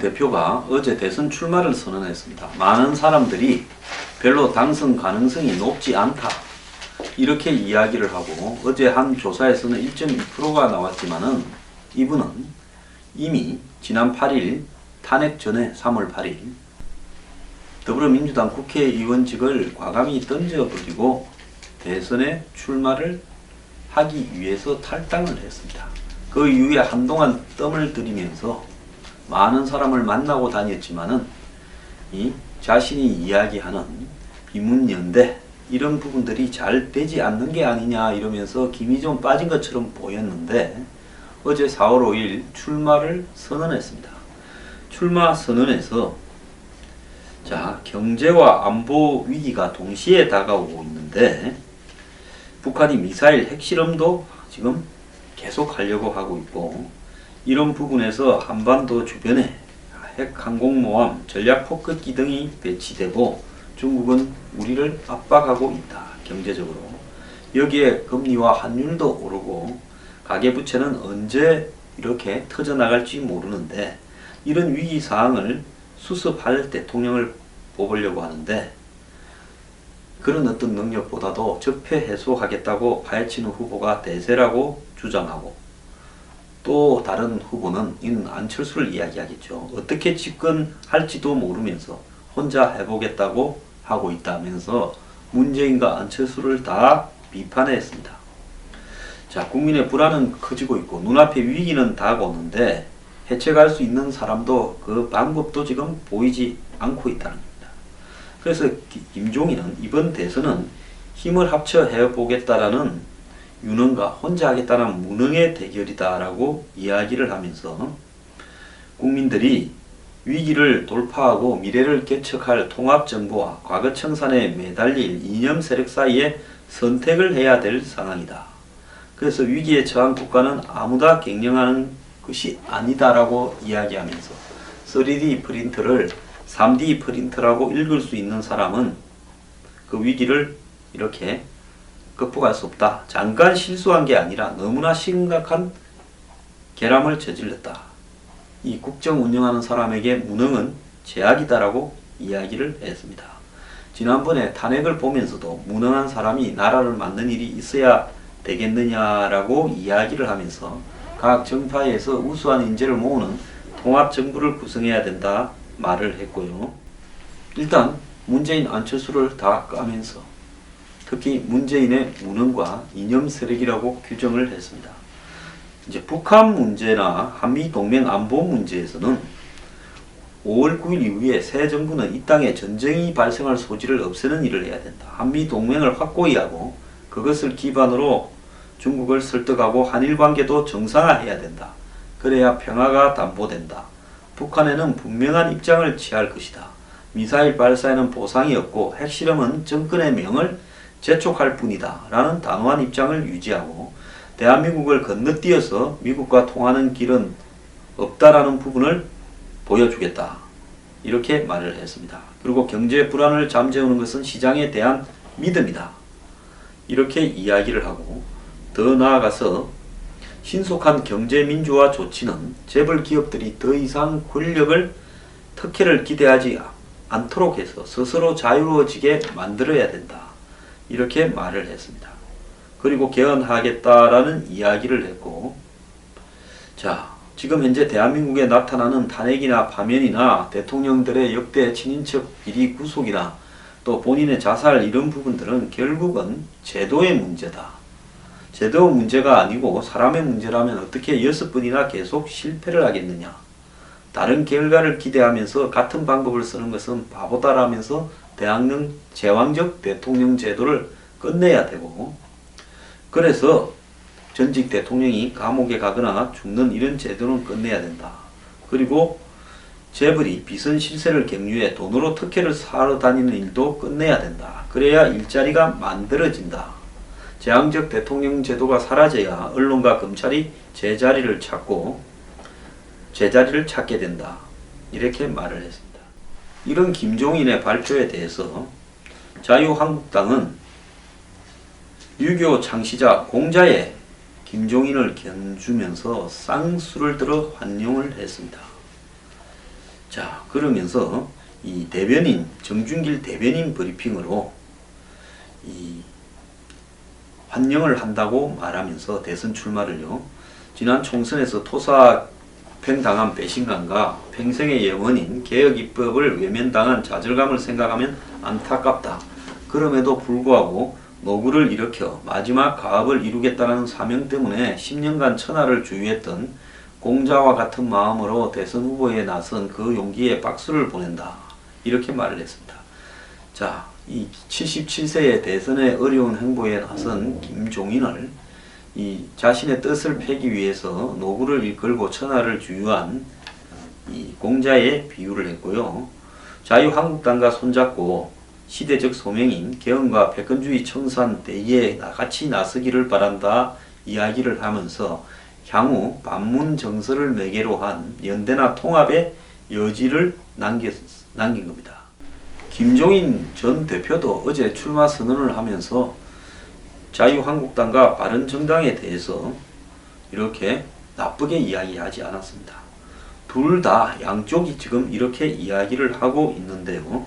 대표가 어제 대선 출마를 선언했습니다. 많은 사람들이 별로 당선 가능성이 높지 않다. 이렇게 이야기를 하고 어제 한 조사에서는 1.2%가 나왔지만은 이분은 이미 지난 8일 탄핵 전에 3월 8일 더불어민주당 국회의원직을 과감히 던져버리고 대선에 출마를 하기 위해서 탈당을 했습니다. 그 이후에 한동안 뜸을 들이면서 많은 사람을 만나고 다녔지만은 이 자신이 이야기하는 비문연대 이런 부분들이 잘 되지 않는 게 아니냐 이러면서 김이 좀 빠진 것처럼 보였는데 어제 4월 5일 출마를 선언했습니다. 출마 선언에서 자 경제와 안보 위기가 동시에 다가오고 있는데 북한이 미사일 핵실험도 지금 계속 하려고 하고 있고 이런 부분에서 한반도 주변에 핵 항공모함, 전략 폭격기 등이 배치되고 중국은 우리를 압박하고 있다. 경제적으로. 여기에 금리와 환율도 오르고 가계부채는 언제 이렇게 터져나갈지 모르는데 이런 위기 사항을 수습할 대통령을 뽑으려고 하는데 그런 어떤 능력보다도 적폐 해소하겠다고 파헤치는 후보가 대세라고 주장하고 또 다른 후보는 이는 안철수를 이야기하겠죠. 어떻게 집권할지도 모르면서 혼자 해보겠다고 하고 있다면서 문재인과 안철수를 다 비판했습니다. 자, 국민의 불안은 커지고 있고 눈앞에 위기는 다가오는데 해체할 수 있는 사람도 그 방법도 지금 보이지 않고 있다는 겁니다. 그래서 기- 김종인은 이번 대선은 힘을 합쳐 해보겠다라는 유능과 혼자 하겠다는 무능의 대결이다라고 이야기를 하면서 국민들이 위기를 돌파하고 미래를 개척할 통합정부와 과거 청산에 매달릴 이념 세력 사이에 선택을 해야 될 상황이다. 그래서 위기에 처한 국가는 아무나 경영하는 것이 아니다라고 이야기하면서 3D 프린터를 3D 프린터라고 읽을 수 있는 사람은 그 위기를 이렇게 극복할 수 없다. 잠깐 실수한 게 아니라 너무나 심각한 결함을 저질렀다. 이 국정 운영하는 사람에게 무능은 제약이다라고 이야기를 했습니다. 지난번에 탄핵을 보면서도 무능한 사람이 나라를 맡는 일이 있어야 되겠느냐라고 이야기를 하면서 각 정파에서 우수한 인재를 모으는 통합 정부를 구성해야 된다 말을 했고요. 일단 문재인 안철수를 다 까면서 특히 문재인의 무능과 이념 세력이라고 규정을 했습니다. 이제 북한 문제나 한미 동맹 안보 문제에서는 5월 9일 이후에 새 정부는 이 땅에 전쟁이 발생할 소지를 없애는 일을 해야 된다. 한미 동맹을 확고히 하고 그것을 기반으로 중국을 설득하고 한일 관계도 정상화해야 된다. 그래야 평화가 담보된다. 북한에는 분명한 입장을 취할 것이다. 미사일 발사에는 보상이 없고 핵실험은 정권의 명을 재촉할 뿐이다. 라는 단호한 입장을 유지하고 대한민국을 건너뛰어서 미국과 통하는 길은 없다라는 부분을 보여주겠다. 이렇게 말을 했습니다. 그리고 경제 불안을 잠재우는 것은 시장에 대한 믿음이다. 이렇게 이야기를 하고 더 나아가서 신속한 경제 민주화 조치는 재벌 기업들이 더 이상 권력을 특혜를 기대하지 않도록 해서 스스로 자유로워지게 만들어야 된다. 이렇게 말을 했습니다. 그리고 개헌하겠다라는 이야기를 했고 자 지금 현재 대한민국에 나타나는 탄핵이나 파면이나 대통령들의 역대 친인척 비리 구속이나 또 본인의 자살 이런 부분들은 결국은 제도의 문제다. 제도 문제가 아니고 사람의 문제라면 어떻게 여섯 번이나 계속 실패를 하겠느냐. 다른 결과를 기대하면서 같은 방법을 쓰는 것은 바보다라면서 대학령 제왕적 대통령 제도를 끝내야 되고 그래서 전직 대통령이 감옥에 가거나 죽는 이런 제도는 끝내야 된다. 그리고 재벌이 비선 실세를 경유해 돈으로 특혜를 사러 다니는 일도 끝내야 된다. 그래야 일자리가 만들어진다. 제왕적 대통령 제도가 사라져야 언론과 검찰이 제자리를 찾고 제자리를 찾게 된다. 이렇게 말을 했습니다. 이런 김종인의 발표에 대해서 자유한국당은 유교 창시자 공자의 김종인을 견주면서 쌍수를 들어 환영을 했습니다. 자, 그러면서 이 대변인, 정준길 대변인 브리핑으로 이 환영을 한다고 말하면서 대선 출마를요. 지난 총선에서 토사 팽당한 배신감과 평생의 영원인 개혁 입법을 외면당한 좌절감을 생각하면 안타깝다. 그럼에도 불구하고 노구를 일으켜 마지막 가업을 이루겠다는 사명 때문에 10년간 천하를 주유했던 공자와 같은 마음으로 대선 후보에 나선 그 용기에 박수를 보낸다. 이렇게 말을 했습니다. 자, 이 77세의 대선의 어려운 행보에 나선 김종인을 이 자신의 뜻을 패기 위해서 노구를 이끌고 천하를 주유한 이 공자의 비유를 했고요. 자유한국당과 손잡고 시대적 소명인 개헌과 패권주의 청산 대의에 같이 나서기를 바란다 이야기를 하면서 향후 반문 정서를 매개로 한 연대나 통합의 여지를 남겼, 남긴 겁니다. 김종인 전 대표도 어제 출마 선언을 하면서 자유한국당과 바른정당에 대해서 이렇게 나쁘게 이야기하지 않았습니다. 둘 다 양쪽이 지금 이렇게 이야기를 하고 있는데요.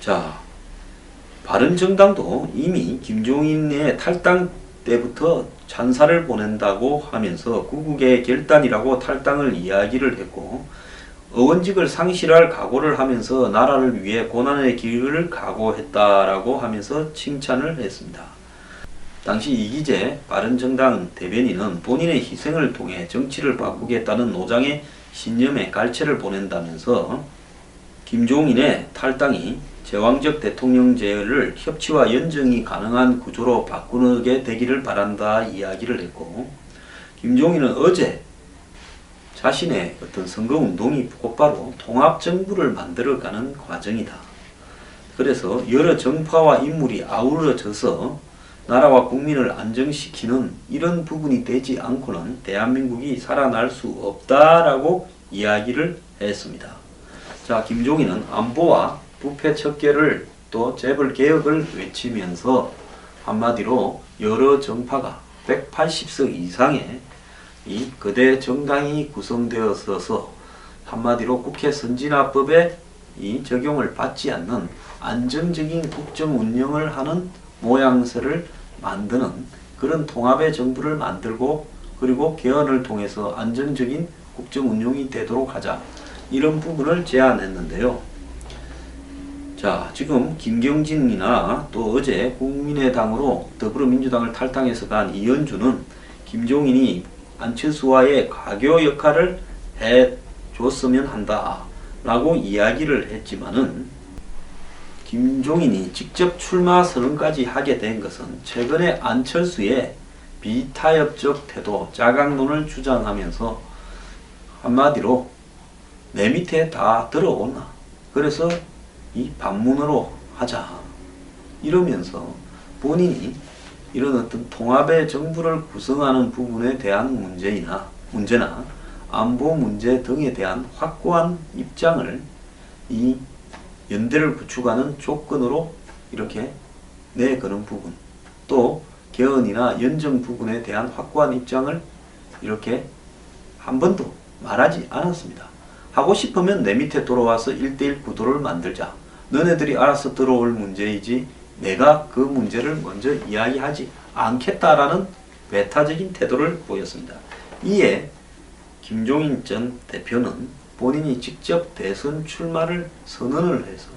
자, 바른정당도 이미 김종인의 탈당 때부터 찬사를 보낸다고 하면서 구국의 결단이라고 탈당을 이야기를 했고 의원직을 상실할 각오를 하면서 나라를 위해 고난의 길을 각오했다라고 하면서 칭찬을 했습니다. 당시 이기재 바른정당 대변인은 본인의 희생을 통해 정치를 바꾸겠다는 노장의 신념에 갈채를 보낸다면서 김종인의 탈당이 제왕적 대통령제를 협치와 연정이 가능한 구조로 바꾸게 되기를 바란다 이야기를 했고 김종인은 어제 자신의 어떤 선거 운동이 곧바로 통합 정부를 만들어가는 과정이다. 그래서 여러 정파와 인물이 아우러져서 나라와 국민을 안정시키는 이런 부분이 되지 않고는 대한민국이 살아날 수 없다라고 이야기를 했습니다. 자, 김종인은 안보와 부패 척결을 또 재벌 개혁을 외치면서 한마디로 여러 정파가 180석 이상의 이 거대 정당이 구성되어서 한마디로 국회 선진화법에 이 적용을 받지 않는 안정적인 국정 운영을 하는 모양새를 만드는 그런 통합의 정부를 만들고 그리고 개헌을 통해서 안정적인 국정 운영이 되도록 하자 이런 부분을 제안했는데요. 자, 지금 김경진이나 또 어제 국민의당으로 더불어민주당을 탈당해서 간 이현주는 김종인이 안철수와의 가교 역할을 해 줬으면 한다. 라고 이야기를 했지만은 김종인이 직접 출마 선언까지 하게 된 것은 최근에 안철수의 비타협적 태도, 짜강론을 주장하면서 한마디로 내 밑에 다 들어오나. 그래서 이 반문으로 하자. 이러면서 본인이 이런 어떤 통합의 정부를 구성하는 부분에 대한 문제이나 문제나 안보 문제 등에 대한 확고한 입장을 이 연대를 구축하는 조건으로 이렇게 내거는 부분 또 개헌이나 연정 부분에 대한 확고한 입장을 이렇게 한 번도 말하지 않았습니다. 하고 싶으면 내 밑에 돌아와서 1대1 구도를 만들자. 너네들이 알아서 들어올 문제이지 내가 그 문제를 먼저 이야기하지 않겠다라는 배타적인 태도를 보였습니다. 이에 김종인 전 대표는 본인이 직접 대선 출마를 선언을 해서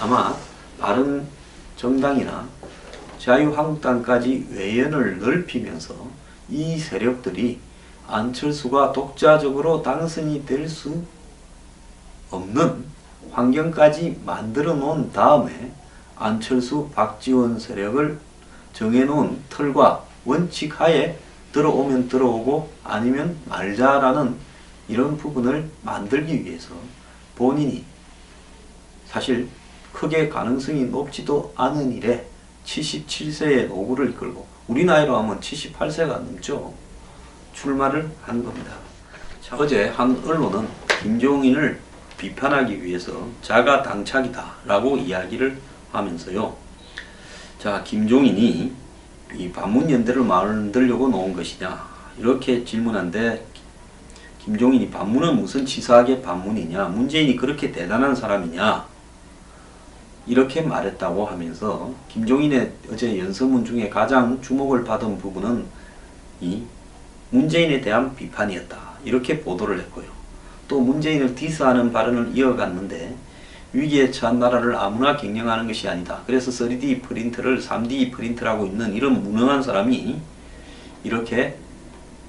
아마 바른 정당이나 자유한국당까지 외연을 넓히면서 이 세력들이 안철수가 독자적으로 당선이 될 수 없는 환경까지 만들어 놓은 다음에 안철수, 박지원 세력을 정해놓은 틀과 원칙 하에 들어오면 들어오고 아니면 말자라는 이런 부분을 만들기 위해서 본인이 사실 크게 가능성이 높지도 않은 일에 77세의 노구를 이끌고 우리 나이로 하면 78세가 넘죠. 출마를 한 겁니다. 자, 어제 한 언론은 김종인을 비판하기 위해서 자가 당착이다 라고 이야기를 하면서요. 자, 김종인이 이 반문연대를 만들려고 놓은 것이냐 이렇게 질문한데 김종인이 반문은 무슨 치사하게 반문이냐? 문재인이 그렇게 대단한 사람이냐? 이렇게 말했다고 하면서 김종인의 어제 연설문 중에 가장 주목을 받은 부분은 이 문재인에 대한 비판이었다. 이렇게 보도를 했고요. 또 문재인을 디스하는 발언을 이어갔는데 위기에 처한 나라를 아무나 경영하는 것이 아니다. 그래서 3D 프린터를 3D 프린터라고 있는 이런 무능한 사람이 이렇게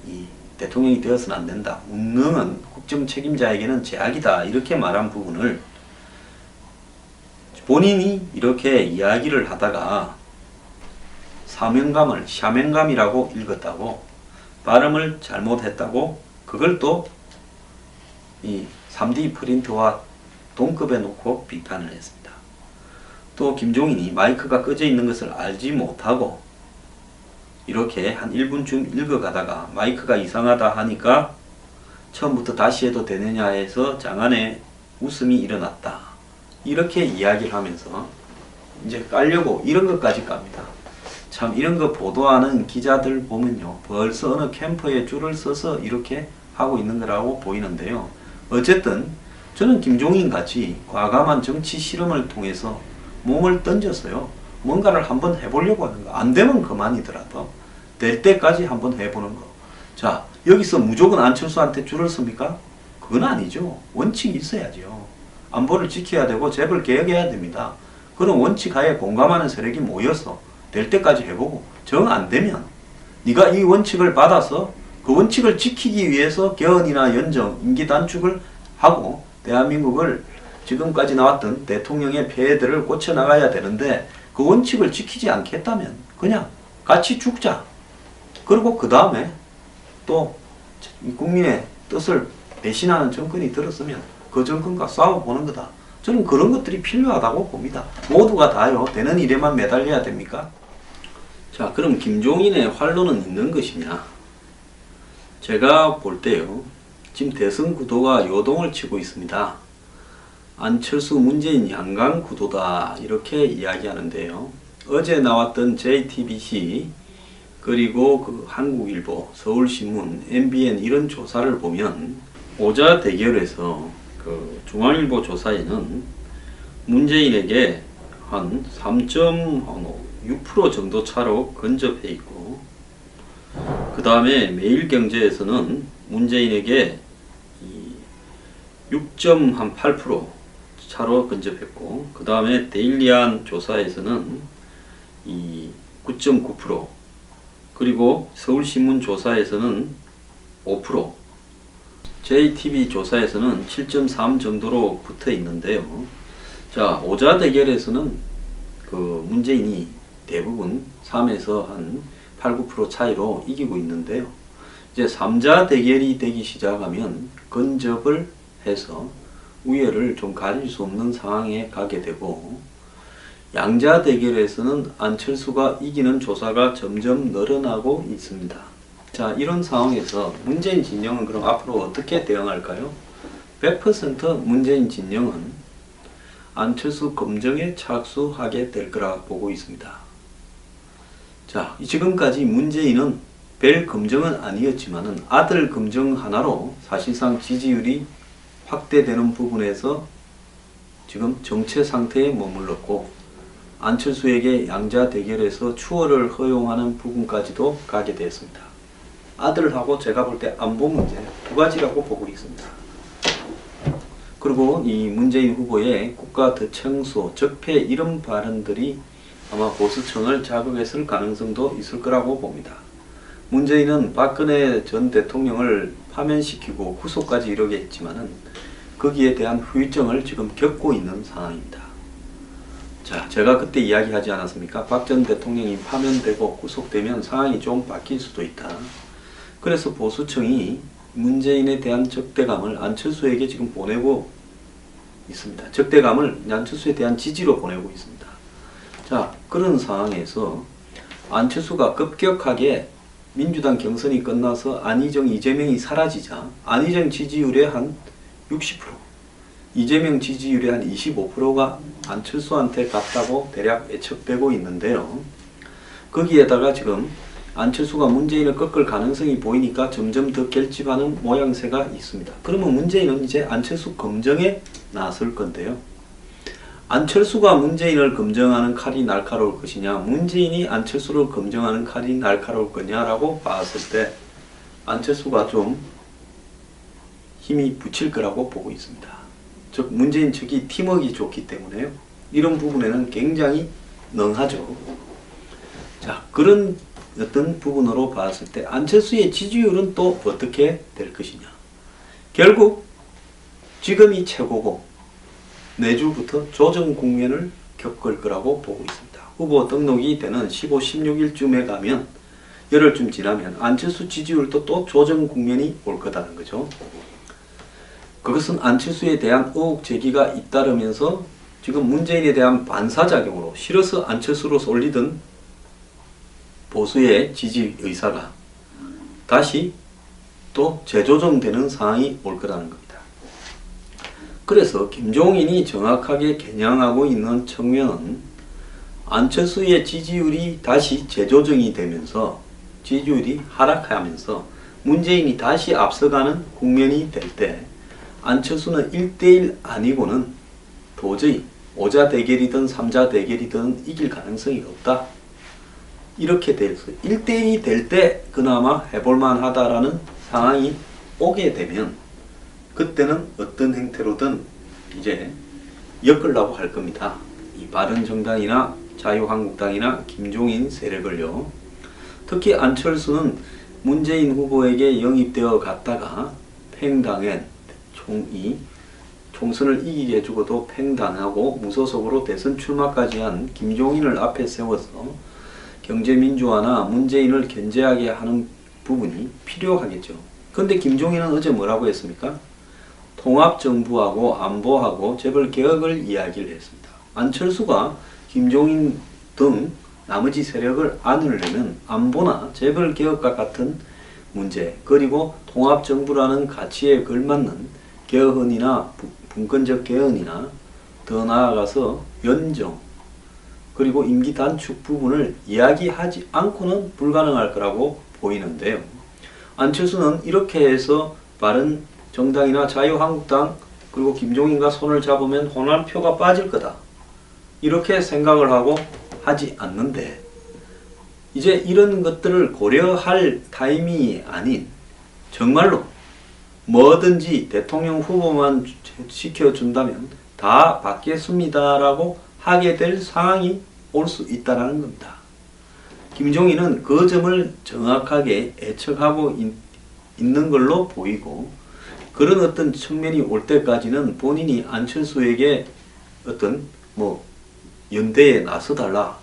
이 대통령이 되어서는 안 된다. 무능한 국정 책임자에게는 제약이다. 이렇게 말한 부분을 본인이 이렇게 이야기를 하다가 사명감을 샤명감이라고 읽었다고 발음을 잘못했다고 그걸 또 이 3D 프린트와 동급에 놓고 비판을 했습니다. 또 김종인이 마이크가 꺼져 있는 것을 알지 못하고 이렇게 한 1분쯤 읽어가다가 마이크가 이상하다 하니까 처음부터 다시 해도 되느냐 해서 장안에 웃음이 일어났다. 이렇게 이야기를 하면서 이제 깔려고 이런 것까지 깝니다. 참 이런 거 보도하는 기자들 보면요. 벌써 어느 캠퍼에 줄을 서서 이렇게 하고 있는 거라고 보이는데요. 어쨌든 저는 김종인 같이 과감한 정치 실험을 통해서 몸을 던졌어요. 뭔가를 한번 해보려고 하는 거. 안 되면 그만이더라도 될 때까지 한번 해보는 거. 자, 여기서 무조건 안철수한테 줄을 섭니까? 그건 아니죠. 원칙이 있어야죠. 안보를 지켜야 되고 재벌 개혁해야 됩니다. 그런 원칙 하에 공감하는 세력이 모여서 될 때까지 해보고 정 안 되면 네가 이 원칙을 받아서 그 원칙을 지키기 위해서 개헌이나 연정, 임기 단축을 하고 대한민국을 지금까지 나왔던 대통령의 폐해들을 고쳐 나가야 되는데 그 원칙을 지키지 않겠다면 그냥 같이 죽자. 그리고 그 다음에 또이 국민의 뜻을 배신하는 정권이 들었으면 그 정권과 싸워보는 거다. 저는 그런 것들이 필요하다고 봅니다. 모두가 다요. 되는 일에만 매달려야 됩니까? 자, 그럼 김종인의 활로는 있는 것이냐? 제가 볼 때요. 지금 대선 구도가 요동을 치고 있습니다. 안철수 문재인 양강 구도다 이렇게 이야기하는데요. 어제 나왔던 JTBC 그리고 그 한국일보, 서울신문, MBN 이런 조사를 보면 오자 대결에서 그 중앙일보 조사에는 문재인에게 한 3.6% 정도 차로 근접해 있고 그 다음에 매일경제에서는 문재인에게 6.8% 차로 근접했고 그 다음에 데일리안 조사에서는 이9.9% 그리고 서울신문 조사에서는 5% JTB 조사에서는 7.3 정도로 붙어 있는데요. 자, 오자 대결에서는 그 문재인이 대부분 3에서 한 8, 9% 차이로 이기고 있는데요. 이제 3자 대결이 되기 시작하면 근접을 해서 우열을 좀 가질 수 없는 상황에 가게 되고 양자 대결에서는 안철수가 이기는 조사가 점점 늘어나고 있습니다. 자, 이런 상황에서 문재인 진영은 그럼 앞으로 어떻게 대응할까요? 100% 문재인 진영은 안철수 검증에 착수하게 될 거라 보고 있습니다. 자, 지금까지 문재인은 별 검증은 아니었지만은 아들 검증 하나로 사실상 지지율이 확대되는 부분에서 지금 정체 상태에 머물렀고 안철수에게 양자 대결에서 추월을 허용하는 부분까지도 가게 되었습니다. 아들하고 제가 볼 때 안보 문제 두 가지라고 보고 있습니다. 그리고 이 문재인 후보의 국가 대청소 적폐 이런 발언들이 아마 보수층을 자극했을 가능성도 있을 거라고 봅니다. 문재인은 박근혜 전 대통령을 파면시키고 구속까지 이르게 했지만은 거기에 대한 후유증을 지금 겪고 있는 상황입니다. 자, 제가 그때 이야기하지 않았습니까? 박 전 대통령이 파면되고 구속되면 상황이 좀 바뀔 수도 있다. 그래서 보수층이 문재인에 대한 적대감을 안철수에게 지금 보내고 있습니다. 적대감을 안철수에 대한 지지로 보내고 있습니다. 자, 그런 상황에서 안철수가 급격하게 민주당 경선이 끝나서 안희정, 이재명이 사라지자 안희정 지지율의 한 60%, 이재명 지지율의 한 25%가 안철수한테 갔다고 대략 예측되고 있는데요. 거기에다가 지금 안철수가 문재인을 꺾을 가능성이 보이니까 점점 더 결집하는 모양새가 있습니다. 그러면 문재인은 이제 안철수 검증에 나설 건데요. 안철수가 문재인을 검증하는 칼이 날카로울 것이냐, 문재인이 안철수를 검증하는 칼이 날카로울 거냐라고 봤을 때 안철수가 좀 힘이 붙일 거라고 보고 있습니다. 즉 문재인 측이 팀워크가 좋기 때문에요. 이런 부분에는 굉장히 능하죠. 자 그런 어떤 부분으로 봤을 때 안철수의 지지율은 또 어떻게 될 것이냐. 결국 지금이 최고고 내주부터 조정 국면을 겪을 거라고 보고 있습니다. 후보 등록이 되는 15, 16일쯤에 가면 열흘쯤 지나면 안철수 지지율도 또 조정 국면이 올 거다는 거죠. 그것은 안철수에 대한 의혹 제기가 잇따르면서 지금 문재인에 대한 반사작용으로 싫어서 안철수로 쏠리던 보수의 지지 의사가 다시 또 재조정되는 상황이 올 거라는 겁니다. 그래서 김종인이 정확하게 겨냥하고 있는 측면은 안철수의 지지율이 다시 재조정이 되면서 지지율이 하락하면서 문재인이 다시 앞서가는 국면이 될 때 안철수는 1대1 아니고는 도저히 5자 대결이든 3자 대결이든 이길 가능성이 없다. 이렇게 돼서 1대1이 될 때 그나마 해볼만 하다라는 상황이 오게 되면 그때는 어떤 행태로든 이제 엮으려고 할 겁니다. 이 바른정당이나 자유한국당이나 김종인 세력을요. 특히 안철수는 문재인 후보에게 영입되어 갔다가 팽당한 총이 총선을 이기게 해주고도 팽당하고 무소속으로 대선 출마까지 한 김종인을 앞에 세워서 경제민주화나 문재인을 견제하게 하는 부분이 필요하겠죠. 그런데 김종인은 어제 뭐라고 했습니까? 통합정부하고 안보하고 재벌 개혁을 이야기를 했습니다. 안철수가 김종인 등 나머지 세력을 안으려면 안보나 재벌 개혁과 같은 문제 그리고 통합정부라는 가치에 걸맞는 개헌이나 부- 분권적 개헌이나 더 나아가서 연정 그리고 임기 단축 부분을 이야기하지 않고는 불가능할 거라고 보이는데요. 안철수는 이렇게 해서 바른 정당이나 자유한국당 그리고 김종인과 손을 잡으면 호남 표가 빠질 거다. 이렇게 생각을 하고 하지 않는데 이제 이런 것들을 고려할 타이밍이 아닌 정말로 뭐든지 대통령 후보만 시켜준다면 다 받겠습니다라고 하게 될 상황이 올 수 있다는 겁니다. 김종인은 그 점을 정확하게 있, 있는 걸로 보이고 그런 어떤 측면이 올 때까지는 본인이 안철수에게 어떤 뭐 연대에 나서달라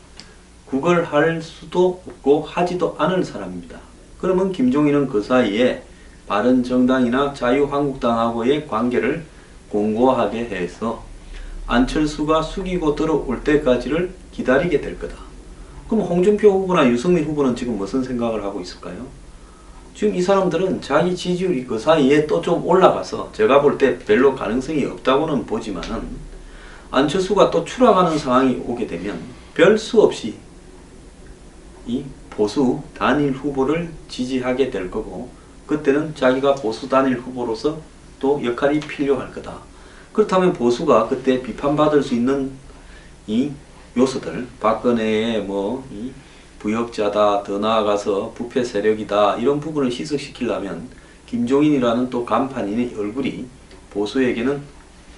그걸 할 수도 없고 하지도 않을 사람입니다. 그러면 김종인은 그 사이에 바른정당이나 자유한국당하고의 관계를 공고하게 해서 안철수가 숙이고 들어올 때까지를 기다리게 될 거다. 그럼 홍준표 후보나 유승민 후보는 지금 무슨 생각을 하고 있을까요? 지금 이 사람들은 자기 지지율이 그 사이에 또 좀 올라가서 제가 볼 때 별로 가능성이 없다고는 보지만은 안철수가 또 추락하는 상황이 오게 되면 별 수 없이 이 보수 단일 후보를 지지하게 될 거고 그때는 자기가 보수 단일 후보로서 또 역할이 필요할 거다. 그렇다면 보수가 그때 비판받을 수 있는 이 요소들 박근혜의 뭐 이 부역자다 더 나아가서 부패 세력이다 이런 부분을 희석시키려면 김종인이라는 또 간판인의 얼굴이 보수에게는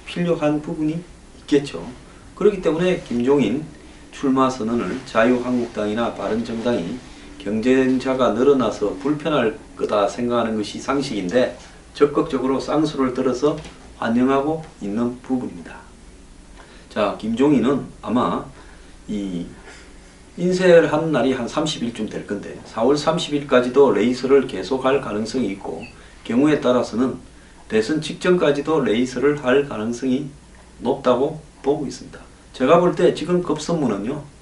필요한 부분이 있겠죠. 그렇기 때문에 김종인 출마 선언을 자유한국당이나 바른정당이 경쟁자가 늘어나서 불편할 거다 생각하는 것이 상식인데 적극적으로 쌍수를 들어서 환영하고 있는 부분입니다. 자, 김종인은 아마 이 인쇄를 한 날이 한 30일쯤 될 건데 4월 30일까지도 레이스를 계속할 가능성이 있고 경우에 따라서는 대선 직전까지도 레이스를 할 가능성이 높다고 보고 있습니다. 제가 볼 때 지금 급선무는요.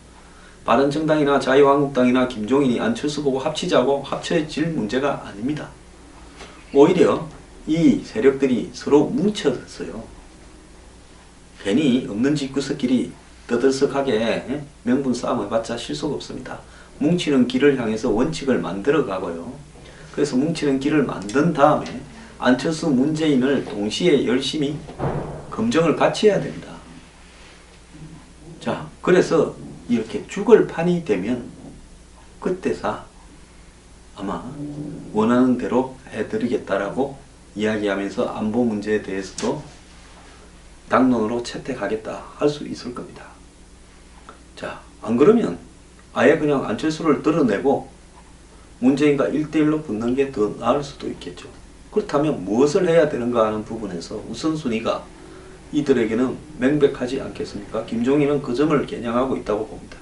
바른정당이나 자유한국당이나 김종인이 안철수 보고 합치자고 합쳐질 문제가 아닙니다. 오히려 이 세력들이 서로 뭉쳤어요. 괜히 없는 집구석끼리 떠들썩하게 예? 명분 싸움 해봤자 실속 없습니다. 뭉치는 길을 향해서 원칙을 만들어 가고요. 그래서 뭉치는 길을 만든 다음에 안철수 문재인을 동시에 열심히 검증을 같이 해야 됩니다. 자, 그래서 이렇게 죽을 판이 되면 그때사 아마 원하는 대로 해드리겠다라고 이야기하면서 안보 문제에 대해서도 당론으로 채택하겠다 할 수 있을 겁니다. 자, 안 그러면 아예 그냥 안철수를 드러내고 문재인과 1대1로 붙는 게 더 나을 수도 있겠죠. 그렇다면 무엇을 해야 되는가 하는 부분에서 우선순위가 이들에게는 명백하지 않겠습니까? 김종인은 그 점을 겨냥하고 있다고 봅니다.